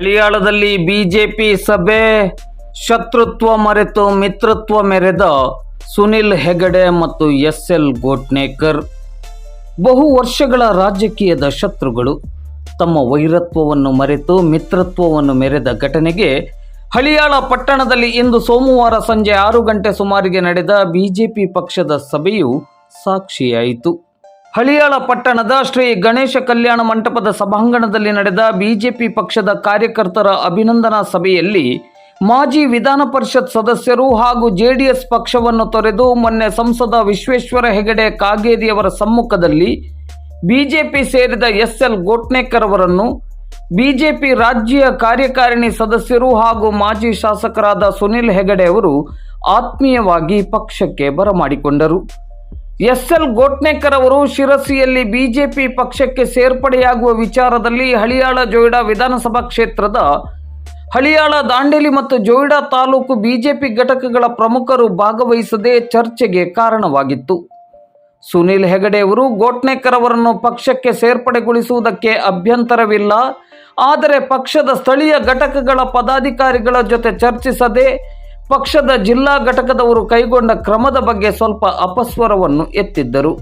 ಹಳಿಯಾಳದಲ್ಲಿ BJP ಸಭೆ ಶತ್ರುತ್ವ ಮರೆತು ಮಿತ್ರತ್ವ ಮೆರೆದ ಸುನಿಲ್ ಹೆಗಡೆ ಮತ್ತು ಎಸ್ ಎಲ್ ಗೋಟ್ನೇಕರ್. ಬಹು ವರ್ಷಗಳ ರಾಜಕೀಯದ ಶತ್ರುಗಳು ತಮ್ಮ ವೈರತ್ವವನ್ನು ಮರೆತು ಮಿತ್ರತ್ವವನ್ನು ಮೆರೆದ ಘಟನೆಗೆ ಹಳಿಯಾಳ ಪಟ್ಟಣದಲ್ಲಿ ಇಂದು ಸೋಮವಾರ ಸಂಜೆ ಆರು ಗಂಟೆ ಸುಮಾರಿಗೆ ನಡೆದ ಬಿಜೆಪಿ ಪಕ್ಷದ ಸಭೆಯು ಸಾಕ್ಷಿಯಾಯಿತು. ಹಳಿಯಾಳ ಪಟ್ಟಣದ ಶ್ರೀ ಗಣೇಶ ಕಲ್ಯಾಣ ಮಂಟಪದ ಸಭಾಂಗಣದಲ್ಲಿ ನಡೆದ ಬಿಜೆಪಿ ಪಕ್ಷದ ಕಾರ್ಯಕರ್ತರ ಅಭಿನಂದನಾ ಸಭೆಯಲ್ಲಿ ಮಾಜಿ ವಿಧಾನ ಪರಿಷತ್ ಸದಸ್ಯರು ಹಾಗೂ ಜೆಡಿಎಸ್ ಪಕ್ಷವನ್ನು ತೊರೆದು ಮೊನ್ನೆ ಸಂಸದ ವಿಶ್ವೇಶ್ವರ ಹೆಗಡೆ ಕಾಗೇರಿಯವರ ಸಮ್ಮುಖದಲ್ಲಿ ಬಿಜೆಪಿ ಸೇರಿದ ಎಸ್ ಎಲ್ ಗೋಟ್ನೇಕರ್ ಅವರನ್ನು ಬಿಜೆಪಿ ರಾಜ್ಯ ಕಾರ್ಯಕಾರಿಣಿ ಸದಸ್ಯರು ಹಾಗೂ ಮಾಜಿ ಶಾಸಕರಾದ ಸುನಿಲ್ ಹೆಗಡೆ ಅವರು ಆತ್ಮೀಯವಾಗಿ ಪಕ್ಷಕ್ಕೆ ಬರಮಾಡಿಕೊಂಡರು. ಎಸ್ ಎಲ್ ಗೋಟ್ನೇಕರ್ ಅವರು ಶಿರಸಿಯಲ್ಲಿ ಬಿಜೆಪಿ ಪಕ್ಷಕ್ಕೆ ಸೇರ್ಪಡೆಯಾಗುವ ವಿಚಾರದಲ್ಲಿ ಹಳಿಯಾಳ ಜೋಯಿಡಾ ವಿಧಾನಸಭಾ ಕ್ಷೇತ್ರದ ಹಳಿಯಾಳ, ದಾಂಡೇಲಿ ಮತ್ತು ಜೋಯಿಡಾ ತಾಲೂಕು ಬಿಜೆಪಿ ಘಟಕಗಳ ಪ್ರಮುಖರು ಭಾಗವಹಿಸದೆ ಚರ್ಚೆಗೆ ಕಾರಣವಾಗಿತ್ತು. ಸುನಿಲ್ ಹೆಗಡೆ ಅವರು ಗೋಟ್ನೇಕರ್ ಅವರನ್ನು ಪಕ್ಷಕ್ಕೆ ಸೇರ್ಪಡೆಗೊಳಿಸುವುದಕ್ಕೆ ಅಭ್ಯಂತರವಿಲ್ಲ, ಆದರೆ ಪಕ್ಷದ ಸ್ಥಳೀಯ ಘಟಕಗಳ ಪದಾಧಿಕಾರಿಗಳ ಜೊತೆ ಚರ್ಚಿಸದೆ ಪಕ್ಷದ ಜಿಲ್ಲಾ ಘಟಕದವರು ಕೈಗೊಂಡ ಕ್ರಮದ ಬಗ್ಗೆ ಸ್ವಲ್ಪ ಅಪಸ್ವರವನ್ನು ಎತ್ತಿದ್ದರು.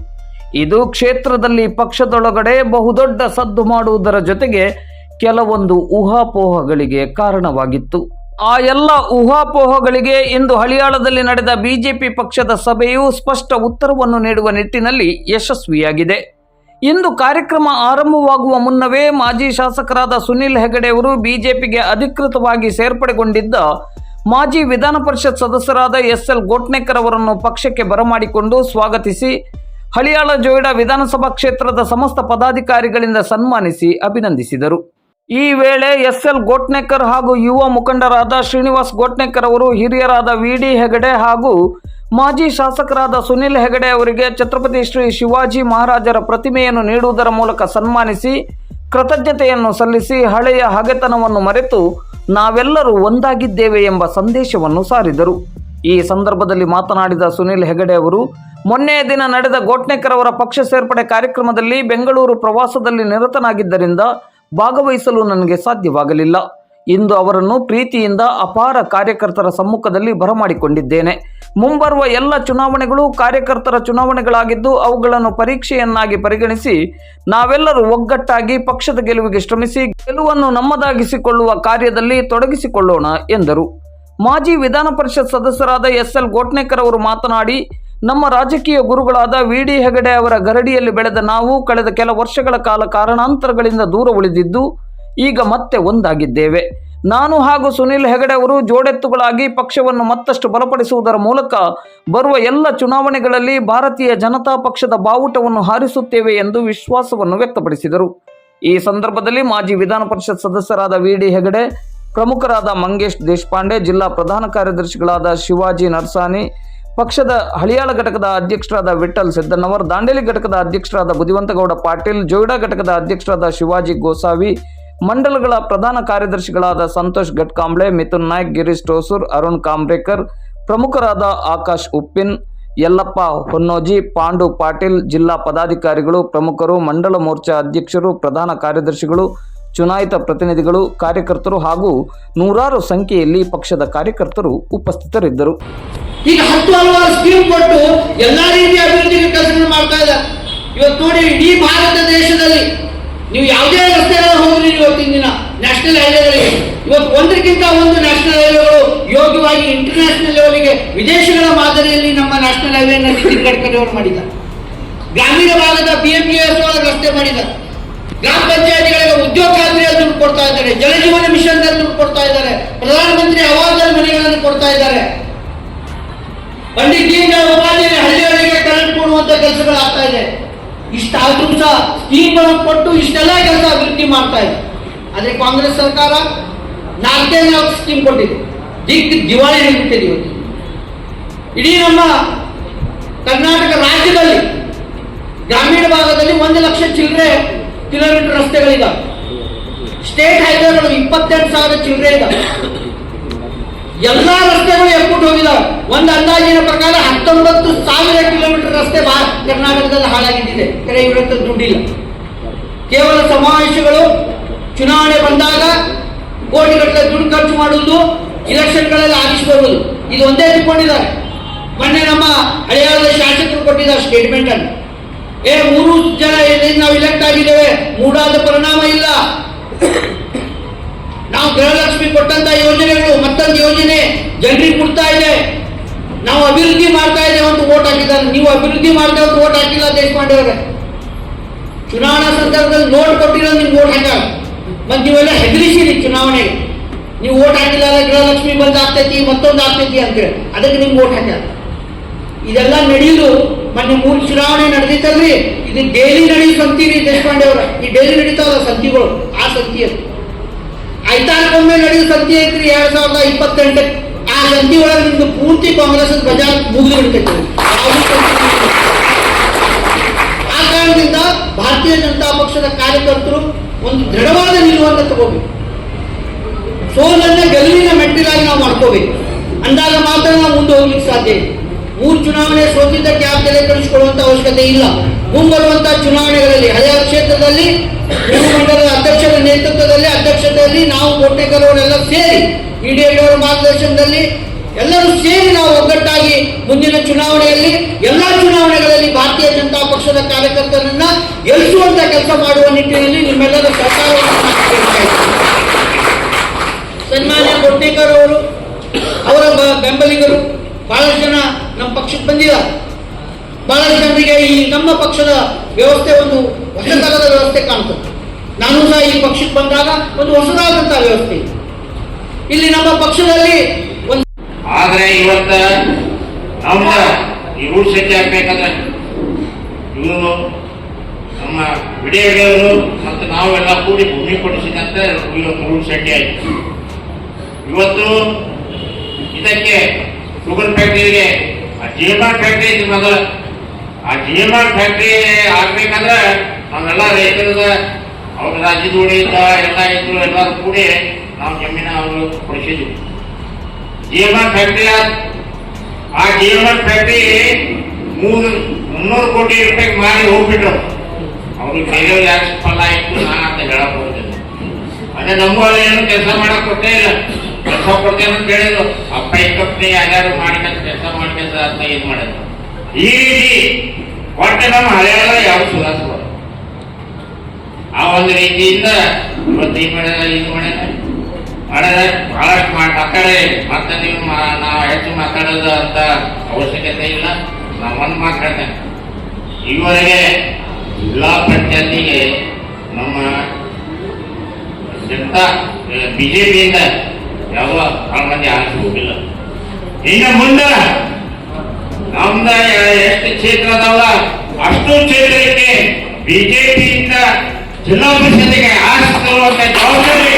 ಇದು ಕ್ಷೇತ್ರದಲ್ಲಿ ಪಕ್ಷದೊಳಗಡೆ ಬಹುದೊಡ್ಡ ಸದ್ದು ಮಾಡುವುದರ ಜೊತೆಗೆ ಕೆಲವೊಂದು ಊಹಾಪೋಹಗಳಿಗೆ ಕಾರಣವಾಗಿತ್ತು. ಆ ಎಲ್ಲ ಊಹಾಪೋಹಗಳಿಗೆ ಇಂದು ಹಳಿಯಾಳದಲ್ಲಿ ನಡೆದ ಬಿಜೆಪಿ ಪಕ್ಷದ ಸಭೆಯು ಸ್ಪಷ್ಟ ಉತ್ತರವನ್ನು ನೀಡುವ ನಿಟ್ಟಿನಲ್ಲಿ ಯಶಸ್ವಿಯಾಗಿದೆ. ಇಂದು ಕಾರ್ಯಕ್ರಮ ಆರಂಭವಾಗುವ ಮುನ್ನವೇ ಮಾಜಿ ಶಾಸಕರಾದ ಸುನಿಲ್ ಹೆಗಡೆ ಅವರು ಬಿಜೆಪಿಗೆ ಅಧಿಕೃತವಾಗಿ ಸೇರ್ಪಡೆಗೊಂಡಿದ್ದ ಮಾಜಿ ವಿಧಾನ ಪರಿಷತ್ ಸದಸ್ಯರಾದ ಎಸ್ ಎಲ್ ಗೋಟ್ನೇಕರ್ ಅವರನ್ನು ಪಕ್ಷಕ್ಕೆ ಬರಮಾಡಿಕೊಂಡು ಸ್ವಾಗತಿಸಿ, ಹಳಿಯಾಳ ಜೋಯಿಡಾ ವಿಧಾನಸಭಾ ಕ್ಷೇತ್ರದ ಸಮಸ್ತ ಪದಾಧಿಕಾರಿಗಳಿಂದ ಸನ್ಮಾನಿಸಿ ಅಭಿನಂದಿಸಿದರು. ಈ ವೇಳೆ ಎಸ್ ಎಲ್ ಗೋಟ್ನೇಕರ್ ಹಾಗೂ ಯುವ ಮುಖಂಡರಾದ ಶ್ರೀನಿವಾಸ್ ಗೋಟ್ನೇಕರ್ ಅವರು, ಹಿರಿಯರಾದ ವಿ ಡಿ ಹೆಗಡೆ ಹಾಗೂ ಮಾಜಿ ಶಾಸಕರಾದ ಸುನಿಲ್ ಹೆಗಡೆ ಅವರಿಗೆ ಛತ್ರಪತಿ ಶ್ರೀ ಶಿವಾಜಿ ಮಹಾರಾಜರ ಪ್ರತಿಮೆಯನ್ನು ನೀಡುವುದರ ಮೂಲಕ ಸನ್ಮಾನಿಸಿ ಕೃತಜ್ಞತೆಯನ್ನು ಸಲ್ಲಿಸಿ ಹಳೆಯ ಹಗೆತನವನ್ನು ಮರೆತು ನಾವೆಲ್ಲರೂ ಒಂದಾಗಿದ್ದೇವೆ ಎಂಬ ಸಂದೇಶವನ್ನು ಸಾರಿದರು. ಈ ಸಂದರ್ಭದಲ್ಲಿ ಮಾತನಾಡಿದ ಸುನಿಲ್ ಹೆಗಡೆ ಅವರು ಮೊನ್ನೆಯ ದಿನ ನಡೆದ ಗೋಟ್ನೇಕರ್ ಅವರ ಪಕ್ಷ ಸೇರ್ಪಡೆ ಕಾರ್ಯಕ್ರಮದಲ್ಲಿ ಬೆಂಗಳೂರು ಪ್ರವಾಸದಲ್ಲಿ ನಿರತನಾಗಿದ್ದರಿಂದ ಭಾಗವಹಿಸಲು ನನಗೆ ಸಾಧ್ಯವಾಗಲಿಲ್ಲ. ಇಂದು ಅವರನ್ನು ಪ್ರೀತಿಯಿಂದ ಅಪಾರ ಕಾರ್ಯಕರ್ತರ ಸಮ್ಮುಖದಲ್ಲಿ ಬರಮಾಡಿಕೊಂಡಿದ್ದೇನೆ. ಮುಂಬರುವ ಎಲ್ಲ ಚುನಾವಣೆಗಳು ಕಾರ್ಯಕರ್ತರ ಚುನಾವಣೆಗಳಾಗಿದ್ದು ಅವುಗಳನ್ನು ಪರೀಕ್ಷೆಯನ್ನಾಗಿ ಪರಿಗಣಿಸಿ ನಾವೆಲ್ಲರೂ ಒಗ್ಗಟ್ಟಾಗಿ ಪಕ್ಷದ ಗೆಲುವಿಗೆ ಶ್ರಮಿಸಿ ಗೆಲುವನ್ನು ನಮ್ಮದಾಗಿಸಿಕೊಳ್ಳುವ ಕಾರ್ಯದಲ್ಲಿ ತೊಡಗಿಸಿಕೊಳ್ಳೋಣ, ಎಂದರು. ಮಾಜಿ ವಿಧಾನ ಪರಿಷತ್ ಸದಸ್ಯರಾದ ಎಸ್. ಎಲ್. ಗೋಟ್ನೇಕರ್ ಅವರು ಮಾತನಾಡಿ, ನಮ್ಮ ರಾಜಕೀಯ ಗುರುಗಳಾದ ವಿ. ಡಿ. ಹೆಗಡೆ ಅವರ ಗರಡಿಯಲ್ಲಿ ಬೆಳೆದ ನಾವು ಕಳೆದ ಕೆಲ ವರ್ಷಗಳ ಕಾಲ ಕಾರಣಾಂತರಗಳಿಂದ ದೂರ ಉಳಿದಿದ್ದು ಈಗ ಮತ್ತೆ ಒಂದಾಗಿದ್ದೇವೆ. ನಾನು ಹಾಗೂ ಸುನಿಲ್ ಹೆಗಡೆ ಅವರು ಜೋಡೆತ್ತುಗಳಾಗಿ ಪಕ್ಷವನ್ನು ಮತ್ತಷ್ಟು ಬಲಪಡಿಸುವುದರ ಮೂಲಕ ಬರುವ ಎಲ್ಲ ಚುನಾವಣೆಗಳಲ್ಲಿ ಭಾರತೀಯ ಜನತಾ ಪಕ್ಷದ ಬಾವುಟವನ್ನು ಹಾರಿಸುತ್ತೇವೆ ಎಂದು ವಿಶ್ವಾಸವನ್ನು ವ್ಯಕ್ತಪಡಿಸಿದರು. ಈ ಸಂದರ್ಭದಲ್ಲಿ ಮಾಜಿ ವಿಧಾನ ಪರಿಷತ್ ಸದಸ್ಯರಾದ ವಿ ಡಿ ಹೆಗಡೆ, ಪ್ರಮುಖರಾದ ಮಂಗೇಶ್ ದೇಶಪಾಂಡೆ, ಜಿಲ್ಲಾ ಪ್ರಧಾನ ಕಾರ್ಯದರ್ಶಿಗಳಾದ ಶಿವಾಜಿ ನರ್ಸಾನಿ ಪಕ್ಷದ ಹಳಿಯಾಳ ಘಟಕದ ಅಧ್ಯಕ್ಷರಾದ ವಿಠಲ್ ಸಿದ್ದನವರ್, ದಾಂಡೇಲಿ ಘಟಕದ ಅಧ್ಯಕ್ಷರಾದ ಬುದಿವಂತಗೌಡ ಪಾಟೀಲ್, ಜೋಯಿಡಾ ಘಟಕದ ಅಧ್ಯಕ್ಷರಾದ ಶಿವಾಜಿ ಗೋಸಾವಿ ಮಂಡಲಗಳ ಪ್ರಧಾನ ಕಾರ್ಯದರ್ಶಿಗಳಾದ ಸಂತೋಷ್ ಘಟ್ಕಾಂಬ್ಳೆ ಮಿಥುನ್ ನಾಯ್ಕ್, ಗಿರೀಶ್ ಟೋಸೂರ್ ಅರುಣ್ ಕಾಂಬ್ರೇಕರ್, ಪ್ರಮುಖರಾದ ಆಕಾಶ್ ಉಪ್ಪಿನ್, ಯಲ್ಲಪ್ಪ ಹೊನ್ನೋಜಿ, ಪಾಂಡು ಪಾಟೀಲ್, ಜಿಲ್ಲಾ ಪದಾಧಿಕಾರಿಗಳು, ಪ್ರಮುಖರು, ಮಂಡಲ ಮೋರ್ಚಾ ಅಧ್ಯಕ್ಷರು, ಪ್ರಧಾನ ಕಾರ್ಯದರ್ಶಿಗಳು, ಚುನಾಯಿತ ಪ್ರತಿನಿಧಿಗಳು, ಕಾರ್ಯಕರ್ತರು ಹಾಗೂ ನೂರಾರು ಸಂಖ್ಯೆಯಲ್ಲಿ ಪಕ್ಷದ ಕಾರ್ಯಕರ್ತರು ಉಪಸ್ಥಿತರಿದ್ದರು. ಈಗ ಹತ್ತು ಹಲವಾರು ಸ್ಕೀಮ್ ಕೊಟ್ಟು ಎಲ್ಲಾ ರೀತಿಯ ಅಭಿವೃದ್ಧಿ ಕೆಲಸಗಳನ್ನು ಮಾಡ್ತಾ ಇದ್ದಾರೆ. ಇವತ್ತು ನೋಡಿ ಇಡೀ ಭಾರತ ದೇಶದಲ್ಲಿ ನೀವು ಯಾವುದೇ ರಸ್ತೆಗಳ ಹೋಗ್ರಿ ಇವತ್ತಿನ ದಿನ. ನ್ಯಾಷನಲ್ ಹೈವೇಗಳಿಗೆ ಇವತ್ತು ಒಂದಕ್ಕಿಂತ ಒಂದು ನ್ಯಾಷನಲ್ ಹೈವೇಗಳು ಯೋಗ್ಯವಾಗಿ ಇಂಟರ್ನ್ಯಾಷನಲ್ ಲೆವೆಲ್ಗೆ ವಿದೇಶಗಳ ಮಾದರಿಯಲ್ಲಿ ನಮ್ಮ ನ್ಯಾಷನಲ್ ಹೈವೇನ ನಿತಿನ್ ಗಡ್ಕರಿ ಅವರು ಮಾಡಿದ್ದಾರೆ. ಗ್ರಾಮೀಣ ಭಾಗದ ಪಿ ಎಂ ಒಳಗೆ ರಸ್ತೆ ಮಾಡಿದ್ದಾರೆ. ಗ್ರಾಮ ಪಂಚಾಯತಿಗಳಿಗೆ ಉದ್ಯೋಗ ಖಾತ್ರಿಯಲ್ಲಿ ದುಡ್ಡು ಕೊಡ್ತಾ ಇದ್ದಾರೆ. ಜಲಜೀವನ ಮಿಷನ್ ದುಡ್ಡು ಕೊಡ್ತಾ ಇದ್ದಾರೆ. ಪ್ರಧಾನಮಂತ್ರಿ ಆವಾಸ್ ಮನೆಗಳನ್ನು ಕೊಡ್ತಾ ಇದ್ದಾರೆ. ಪಂಡಿತ್ ದೀನ್ ಉಪಾಧ್ಯಾಯ ಹಳ್ಳಿಗಳಿಗೆ ಕರೆಂಟ್ ಕೊಡುವಂತ ಕೆಲಸಗಳು ಆಗ್ತಾ ಇದೆ. ಇಷ್ಟಾದ್ರೂ ಸಹ ಸ್ಕೀಮ್ಗಳನ್ನು ಕೊಟ್ಟು ಇಷ್ಟೆಲ್ಲ ಕೆಲಸ ಅಭಿವೃದ್ಧಿ ಮಾಡ್ತಾ ಇದೆ. ಆದರೆ ಕಾಂಗ್ರೆಸ್ ಸರ್ಕಾರ ನಾಲ್ಕೇ ನಾಲ್ಕು ಸ್ಕೀಮ್ ಕೊಟ್ಟಿದೆ. ದಿಕ್ ದಿವಾಳಿ ಹಿಡಿಬಿಟ್ಟಿದೆ ಇವತ್ತು. ಇಡೀ ನಮ್ಮ ಕರ್ನಾಟಕ ರಾಜ್ಯದಲ್ಲಿ ಗ್ರಾಮೀಣ ಭಾಗದಲ್ಲಿ ಒಂದು ಲಕ್ಷ ಚಿಲ್ಲರೆ ಕಿಲೋಮೀಟರ್ ರಸ್ತೆಗಳಿದೆ ಸ್ಟೇಟ್ ಹೈವೇಗಳು ಇಪ್ಪತ್ತೆಂಟು ಸಾವಿರ ಚಿಲ್ಲರೆ ಇದಾವೆ. ಎಲ್ಲ ರಸ್ತೆಗಳು ಎಪ್ಪುಟ್ಟು ಹೋಗಿದಾವೆ. ಒಂದು ಅಂದಾಜಿನ ಪ್ರಕಾರ ಹತ್ತೊಂಬತ್ತು ಸಾವಿರ ಕಿಲೋಮೀಟರ್ ರಸ್ತೆ ಕರ್ನಾಟಕದಲ್ಲಿ ಹಾಳಾಗಿದ್ದಿದೆ. ಕರೆ ಇವರತ್ತ ದುಡ್ಡಿಲ್ಲ. ಕೇವಲ ಸಮಾವೇಶಗಳು, ಚುನಾವಣೆ ಬಂದಾಗ ಕೋಟಿಗಟ್ಟಲೆ ದುಡ್ಡು ಖರ್ಚು ಮಾಡುವುದು, ಇಲೆಕ್ಷನ್ಗಳಲ್ಲಿ ಬರುವುದು ಇದು ಒಂದೇ ತಿಳ್ಕೊಂಡಿದ್ದಾರೆ. ಮೊನ್ನೆ ನಮ್ಮ ಹಳೆಯಾದ ಶಾಸಕರು ಕೊಟ್ಟಿದ್ದಾರೆ ಸ್ಟೇಟ್ಮೆಂಟ್ ಅನ್ನು ಏ, ಮೂರು ಜನ ನಾವು ಇಲೆಕ್ಟ್ ಆಗಿದ್ದೇವೆ? ಮೂಡಾದ ಪರಿಣಾಮ ಇಲ್ಲ. ನಾವು ಗೃಹಲಕ್ಷ್ಮಿ ಕೊಟ್ಟಂತ ಯೋಜನೆಗಳು, ಮತ್ತೊಂದು ಯೋಜನೆ ಜನರಿಗೆ ಕೊಡ್ತಾ ಇದೆ. ನಾವು ಅಭಿವೃದ್ಧಿ ಮಾಡ್ತಾ ಇದ್ದೇವೆ ಅಂತ ಓಟ್ ಹಾಕಿದ್ದಾರೆ. ನೀವು ಅಭಿವೃದ್ಧಿ ಮಾಡ್ತಾ ಅಂತ ಓಟ್ ಹಾಕಿಲ್ಲ ದೇಶಪಾಂಡೆ ಅವರೇ ಚುನಾವಣಾ ಸಂದರ್ಭದಲ್ಲಿ ನೋಟ್ ಕೊಟ್ಟಿರೋ ನಿಮ್ಗೆ ಓಟ್ ಹಾಕಲ್ಲ. ಮತ್ತೆ ನೀವೆಲ್ಲ ಹೆದರಿಸಿರಿ ಚುನಾವಣೆಗೆ. ನೀವು ಓಟ್ ಹಾಕಿಲ್ಲ ಗೃಹಲಕ್ಷ್ಮಿ ಬಂದ್ ಆಗ್ತೈತಿ, ಮತ್ತೊಂದು ಆಗ್ತೈತಿ ಅಂತೇಳಿ ಅದಕ್ಕೆ ನಿಮ್ಗೆ ಓಟ್ ಹಾಕ್ಯಾರ ಇದೆಲ್ಲ ನಡೆಯಲು ಮೊನ್ನೆ ಮೂರು ಚುನಾವಣೆ ನಡೆದಿತ್ತಲ್ರಿ? ಇದು ಡೈಲಿ ನಡೆಯೋ ಸಂತೀರಿ ದೇಶಪಾಂಡೆ ಅವರ ಈ ಡೈಲಿ ನಡೀತಾವಲ್ಲ ಸಂತಿಗಳು? ಆ ಸಂತಿ ಅದು ಐತಾರಕ್ಕೊಮ್ಮೆ ನಡೆಯೋ ಸಂತಿ ಐತ್ರಿ ಎರಡ್ ಸಾವಿರದ ಇಪ್ಪತ್ತೆಂಟಕ್ಕೆ. ಆ ಸಂತಿ ಒಳಗೆ ನಿಮ್ದು ಪೂರ್ತಿ ಕಾಂಗ್ರೆಸ್ ಧ್ವಜ ಮುಗಿದು ಬಿಡ್ತೈತೆ ಆ ಕಾರಣದಿಂದ ಭಾರತೀಯ ಜನತಾ ಪಕ್ಷದ ಕಾರ್ಯಕರ್ತರು ಒಂದು ದೃಢವಾದ ನಿಲುವನ್ನು ತಗೋಬೇಕು. ಸೋಲನ್ನ ಗೆಲುವಿನ ಮೆಟ್ಟಿಲಾಗಿ ನಾವು ಮಾಡ್ಕೋಬೇಕು. ಅಂದಾಗ ಮಾತ್ರ ನಾವು ಮುಂದೆ ಹೋಗ್ಲಿಕ್ಕೆ ಸಾಧ್ಯ ಇದೆ ಮೂರು ಚುನಾವಣೆ ಸೋತಿದ್ದಕ್ಕೆ ಯಾವ ತಲೆ ಕಳಿಸಿಕೊಳ್ಳುವಂತ ಅವಶ್ಯಕತೆ ಇಲ್ಲ. ಮುಂಬರುವಂತಹ ಚುನಾವಣೆಗಳಲ್ಲಿ, ಹಳೆಯ ಕ್ಷೇತ್ರದಲ್ಲಿ ಅಧ್ಯಕ್ಷರ ನೇತೃತ್ವದಲ್ಲಿ, ಅಧ್ಯಕ್ಷತೆಯಲ್ಲಿ ನಾವು ಕೋಟೆಕರವರೆಲ್ಲ ಸೇರಿ ಇಡಿಯವರ ಮಾರ್ಗದರ್ಶನದಲ್ಲಿ ಎಲ್ಲರೂ ಸೇರಿ ನಾವು ಒಗ್ಗಟ್ಟಾಗಿ ಮುಂದಿನ ಚುನಾವಣೆಯಲ್ಲಿ ಎಲ್ಲಾ ಚುನಾವಣೆಗಳಲ್ಲಿ ಭಾರತೀಯ ಜನತಾ ಪಕ್ಷದ ಕಾರ್ಯಕರ್ತರನ್ನ ಗೆಲ್ಲಿಸುವಂತ ಕೆಲಸ ಮಾಡುವ ನಿಟ್ಟಿನಲ್ಲಿ ನಿಮ್ಮೆಲ್ಲರ ಸಹಕಾರವನ್ನು ನಾನು ಸನ್ಮಾನ್ಯ ಕೊಟ್ಟೇಕರ್ ಅವರು, ಅವರ ಬೆಂಬಲಿಗರು, ಬಹಳಷ್ಟು ಜನ ನಮ್ಮ ಪಕ್ಷಕ್ಕೆ ಬಂದಿದ್ದಾರೆ. ಬಹಳಷ್ಟು ಜನರಿಗೆ ಈ ನಮ್ಮ ಪಕ್ಷದ ವ್ಯವಸ್ಥೆ ಒಂದು ಹೊಸ ವ್ಯವಸ್ಥೆ ಕಾಣ್ತದೆ. ನಾನು ಸಹ ಈ ಪಕ್ಷಕ್ಕೆ ಬಂದಾಗ ಒಂದು ಹೊಸದಾದಂತಹ ವ್ಯವಸ್ಥೆ ಇದೆ. ಇಲ್ಲಿ ನಮ್ಮ ಪಕ್ಷದಲ್ಲಿ ಒಂದು ಆದ್ರೆ ಇವತ್ತ ನಮ್ಮ ಈ ಸಜ್ಜೆ ಆಗ್ಬೇಕಂದ್ರೆ ಇವನು ನಮ್ಮ ವಿಡಿಯೋರು ಮತ್ತು ನಾವೆಲ್ಲ ಕೂಡಿ ಭೂಮಿ ಕೊಡಿಸಿದಂತೆ ಇವತ್ತು ರೂಢ ಸೆಟ್ಟಿ ಆಯ್ತು. ಇವತ್ತು ಇದಕ್ಕೆ ಶುಗರ್ ಫ್ಯಾಕ್ಟ್ರಿಗೆ ಆ ಜಿ ಎಂ ಆರ್ ಫ್ಯಾಕ್ಟ್ರಿ ಇತ್ತು ಮೊದಲು. ಆ ಜಿ ಎಂ ಆರ್ ಫ್ಯಾಕ್ಟ್ರಿ ಆಗ್ಬೇಕಂದ್ರೆ ನಾವೆಲ್ಲ ರೈತರದ ಅವ್ರ ರಾಜ್ಯದ ಉಳಿದ ಎಲ್ಲ ಇದ್ರು ಎಲ್ಲರೂ ಕೂಡಿ ನಾವು ಜಮೀನ ಅವರು ಕೊಡಿಸಿದ್ವಿ ಜಿ ಎಂ ಆರ್ ಫ್ಯಾಕ್ಟ್ರಿ ಆ ಜಿ ಎಂ ಆರ್ ಫ್ಯಾಕ್ಟ್ರಿ ಮೂರು, ಮುನ್ನೂರು ಕೋಟಿ ರೂಪಾಯಿ ಮಾರಿ ಹೋಗ್ಬಿಟ್ರು. ಅವ್ರಿಗೆ ಬೇರೆಯವ್ರು ಯಾಕೆ ಫಲ ಇತ್ತು ನಾನು ಅಂತ ಹೇಳಕ್ ಹೋಗ್ತೇನೆ ಅದೇ ನಮ್ಮಲ್ಲಿ ಏನು ಕೆಲಸ ಮಾಡಕ್ ಕೊಟ್ಟೇ ಇಲ್ಲ. ಕೆಲಸ ಕೊಡ್ತೇನೆ ಅಂತ ಹೇಳಿದ್ರು. ಅಪ್ಪ ಕಂಪ್ನಿ ಯಾರ್ಯಾರು ಮಾಡ್ಕೊಂಡು ಕೆಲಸ ಮಾಡ್ಕೊಂಡು ಅಂತ ಇದು ಮಾಡಿದ್ರು. ಈ ರೀತಿ ಒಟ್ಟೆ ನಮ್ಮ ಹಳೆಯಲ್ಲ ಯಾವ ಸುಧಾರಿಸ್ಬೋದು? ಆ ಒಂದು ರೀತಿಯಿಂದ ಇವತ್ತು ಈ ಮಾಡ್ಯಾರ ಇದು ಮಾಡ್ಯಾರ ಮಾಡ್ಯಾರ ಬಹಳಷ್ಟು ಮಾತಾಡಿ ಮತ್ತೆ ನೀವು ನಾವು ಹೆಚ್ಚು ಮಾತಾಡೋದು ಅಂತ ಅವಶ್ಯಕತೆ ಇಲ್ಲ. ನಾವು ಒಂದು ಮಾತಾಡ್ತೇನೆ ಈವರೆಗೆ ಜಿಲ್ಲಾ ಪಂಚಾಯತಿಗೆ ನಮ್ಮ ಜನತಾ ಬಿಜೆಪಿಯಿಂದ ಯಾವ ಮಂದಿ ಆರಿಸಿ ಹೋಗಿಲ್ಲ. ಇನ್ನು ಮುಂದೆ ನಮ್ದ ಎಷ್ಟು ಕ್ಷೇತ್ರ ಅದಾವಲ್ಲ, ಅಷ್ಟು ಕ್ಷೇತ್ರಕ್ಕೆ ಬಿಜೆಪಿಯಿಂದ ಜಿಲ್ಲಾ ಪರಿಷತ್ತಿಗೆ ಆರಿಸಿ ಜವಾಬ್ದಾರಿ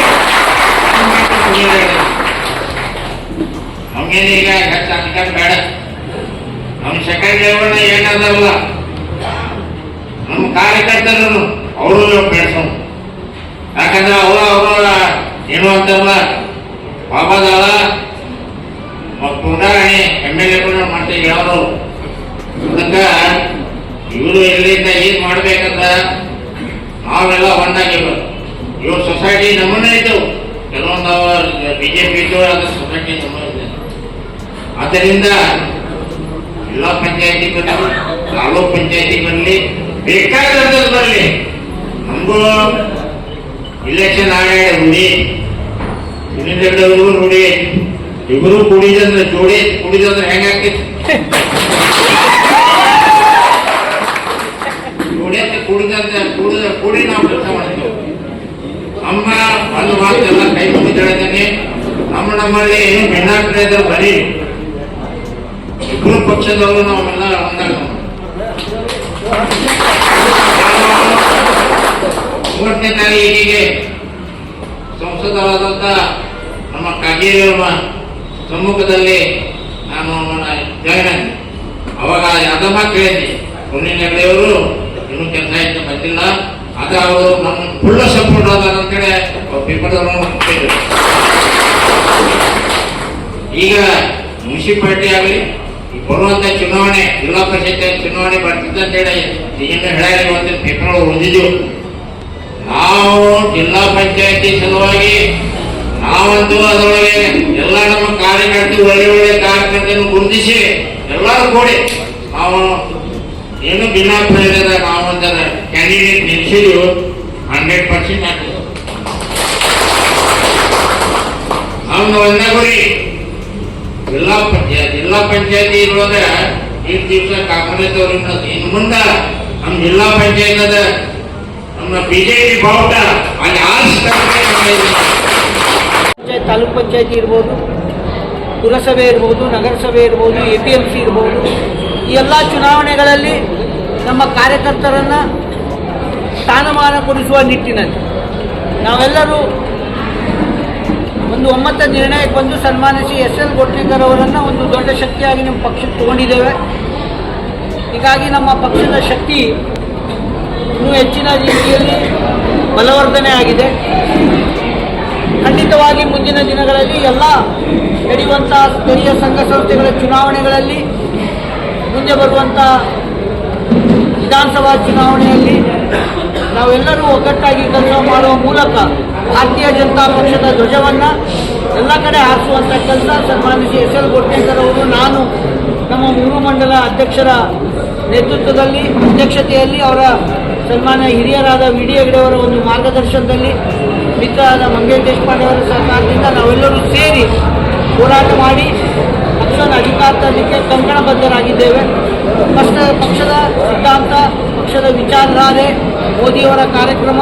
ನಮ್ಗೇನು ಈಗ ಹೆಚ್ಚು ಬೇಡ ನಮ್ಮ ಸೆಕೆಂಡ್ ಲೆವೆಲ್ ಏನದಲ್ಲ ನಮ್ಮ ಕಾರ್ಯಕರ್ತರನ್ನು ಅವರು ಬೆಳೆಸೋಣ ಯಾಕಂದ್ರೆ ಅವರು ಅವರು ಏನು ಅಂತಲ್ಲ ಬಾಬಾದಳ ಮತ್ತು ಉದಾಹರಣೆ ಎಂ ಎಲ್ ಎಗಳು ಮಾಡ್ತೀವಿ ಹೇಳೋರು ಅದಕ್ಕೆ ಇವರು ಎಲ್ಲಿಂದ ಏನ್ ಮಾಡ್ಬೇಕಂತ ನಾವೆಲ್ಲ ಒಂದಾಗಿವ ಇವ್ರ ಸೊಸೈಟಿ ನಮ್ಮನ್ನೇ ಇದ್ದವು ಕೆಲವೊಂದು ಬಿಜೆಪಿ ಅದ್ರ ಸೊಸೈಟಿ ನಮ್ಮನ್ನ ಆದ್ದರಿಂದ ಜಿಲ್ಲಾ ಪಂಚಾಯತಿ ಬರಲಿ ತಾಲೂಕ್ ಪಂಚಾಯತಿ ಬರಲಿ ಬೇಕಾದಂಥದ್ದು ಬರಲಿ. ನಮಗೂ ಇಲೆಕ್ಷನ್ ಆಡಾಡ ರೂಢಿ ಇನ್ನೊಂದೆರಡವರು ರೂಢಿ ಇಬ್ಬರು ಕುಡಿದಂದ್ರೆ ಜೋಡಿ ಕುಡಿದಂದ್ರೆ ಅಂತ ಕುಡಿದಂದ್ರೆ ಕುಡಿದ ಕುಡಿ ನಾವು ಕೆಲಸ ಮಾಡ್ತೀವಿ ನಮ್ಮ ಒಂದು ಎಲ್ಲ ಕೈ ಮುಗಿದು ಹೇಳಿದ್ದೇನೆ ನಮ್ಮ ನಮ್ಮಲ್ಲಿ ಏನು ಭಿನ್ನಾಭಿಪ್ರಾಯ ಇದ್ರೆ ಬರೀ ಇಬ್ಬರು ಪಕ್ಷದವರು ನಾವೆಲ್ಲ ಮೂರನೇ ತಾರೀಕಿಗೆ ಸಂಸದರಾದಂಥ ನಮ್ಮ ಕಾಗೇರಿಯವ್ರ ಸಮ್ಮುಖದಲ್ಲಿ ನಾನು ಜಾಯ್ನ್ ಅವಾಗ ಯಾದಮ್ಮ ಕೇಳಿದ್ದೆ ಪುಣ್ಯ ಹೆಗಡೆಯವರು ಇನ್ನೂ ಕೆಲಸ ಇತ್ತು ಬಂದಿಲ್ಲ ಆಗ ಅವರು ನಮ್ಮ ಅದಾರ ಅಂತೇಳಿ ಪೇಪರ್ದವರು ಹೇಳಿದ್ರು ಈಗ ಮುನ್ಸಿಪಾಲ್ಟಿ ಆಗಲಿ, ಈ ಬರುವಂತ ಚುನಾವಣೆ, ಜಿಲ್ಲಾ ಪರಿಷತ್ ಚುನಾವಣೆ ಬರ್ತಿದ್ದ ಅಂತೇಳಿ ಏನು ಹೇಳ್ಯಾರ ಇವತ್ತಿನ ಪೇಪರ್ ಓದಿದ್ವು ನಾವು ಜಿಲ್ಲಾ ಪಂಚಾಯತಿ ಸಲುವಾಗಿ ನಾವು ಮತ್ತು ಅದರೊಳಗೆ ಎಲ್ಲ ನಮ್ಮ ಕಾರ್ಯಕರ್ತರು ಒಳ್ಳೆ ಒಳ್ಳೆ ಕಾರ್ಯಕರ್ತರನ್ನು ಗುರುತಿಸಿ ಎಲ್ಲರೂ ಕೂಡಿ ನಾವು ಏನು ಭಿನ್ನಾಭಿಪ್ರಾಯದ ನಾವು ಒಂದರ ಕ್ಯಾಂಡಿಡೇಟ್ ನಿಲ್ಸಿದ್ರು ಹಂಡ್ರೆಡ್ ಪರ್ಸೆಂಟ್ ಆಗ್ತದೆ ಅವನು ಒಂದೇ ಗುರಿ. ಜಿಲ್ಲಾ ಪಂಚಾಯತ್ ಜಿಲ್ಲಾ ಪಂಚಾಯತಿ ಇರುವಾಗ ಈ ದಿವಸ ಕಾಂಗ್ರೆಸ್ ಅವರಿಂದ ಇನ್ನು ಮುಂದೆ ನಮ್ಮ ಜಿಲ್ಲಾ ಪಂಚಾಯತ್ ಅದ ನಮ್ಮ ಬಿಜೆಪಿ ಬಾವುಟ ಅಲ್ಲಿ ಆರಿಸ್ತಾರೆ ತಾಲೂಕ್ ಪಂಚಾಯತಿ ಇರ್ಬೋದು, ಪುರಸಭೆ ಇರ್ಬೋದು, ನಗರಸಭೆ ಇರ್ಬೋದು, ಎ ಪಿ ಎಂ ಸಿ ಇರ್ಬೋದು ಈ ಎಲ್ಲ ಚುನಾವಣೆಗಳಲ್ಲಿ ನಮ್ಮ ಕಾರ್ಯಕರ್ತರನ್ನು ಸ್ಥಾನಮಾನ ಕೊಡಿಸುವ ನಿಟ್ಟಿನಲ್ಲಿ ನಾವೆಲ್ಲರೂ ಒಂದು ಒಮ್ಮತ ನಿರ್ಣಯಕ್ಕೆ ಬಂದು ಸನ್ಮಾನಿಸಿ ಎಸ್ ಎಲ್ ಗೊಟ್ನೇಕರ್ ಅವರನ್ನು ಒಂದು ದೊಡ್ಡ ಶಕ್ತಿಯಾಗಿ ನಮ್ಮ ಪಕ್ಷಕ್ಕೆ ತಗೊಂಡಿದ್ದೇವೆ. ಹೀಗಾಗಿ ನಮ್ಮ ಪಕ್ಷದ ಶಕ್ತಿ ಇನ್ನೂ ಹೆಚ್ಚಿನ ರೀತಿಯಲ್ಲಿ ಬಲವರ್ಧನೆ ಆಗಿದೆ. ಖಂಡಿತವಾಗಿ ಮುಂದಿನ ದಿನಗಳಲ್ಲಿ ಎಲ್ಲ ನಡೆಯುವಂಥ ಸ್ಥಳೀಯ ಸಂಘ ಸಂಸ್ಥೆಗಳ ಚುನಾವಣೆಗಳಲ್ಲಿ ಮುಂದೆ ಬರುವಂಥ ವಿಧಾನಸಭಾ ಚುನಾವಣೆಯಲ್ಲಿ ನಾವೆಲ್ಲರೂ ಒಗ್ಗಟ್ಟಾಗಿ ಕೆಲಸ ಮಾಡುವ ಮೂಲಕ ಭಾರತೀಯ ಜನತಾ ಪಕ್ಷದ ಧ್ವಜವನ್ನು ಎಲ್ಲ ಕಡೆ ಹಾರಿಸುವಂಥ ಕೆಲಸ ಸನ್ಮಾನಿಸಿ ಎಸ್ ಎಲ್ ಗೊಟ್ಟೇಕರ್ ಅವರು, ನಾನು ನಮ್ಮ ಮೂರು ಮಂಡಲ ಅಧ್ಯಕ್ಷರ ನೇತೃತ್ವದಲ್ಲಿ, ಅಧ್ಯಕ್ಷತೆಯಲ್ಲಿ ಅವರ ಸನ್ಮಾನ ಹಿರಿಯರಾದ ವಿ ಹೆಗಡೆಯವರ ಒಂದು ಮಾರ್ಗದರ್ಶನದಲ್ಲಿ ಮಿತ್ರರಾದ ಮಂಗೇಶ್ ದೇಶಪಾಂಡೆ ಅವರ ಸಹಕಾರದಿಂದ ನಾವೆಲ್ಲರೂ ಸೇರಿ ಹೋರಾಟ ಮಾಡಿ ಪಕ್ಷದ ಅಧಿಕಾರ ತರಲಿಕ್ಕೆ ಕಂಕಣಬದ್ಧರಾಗಿದ್ದೇವೆ. ಪಕ್ಷದ ಪಕ್ಷದ ಸಿದ್ಧಾಂತ ಪಕ್ಷದ ವಿಚಾರಧಾರೆ ಮೋದಿಯವರ ಕಾರ್ಯಕ್ರಮ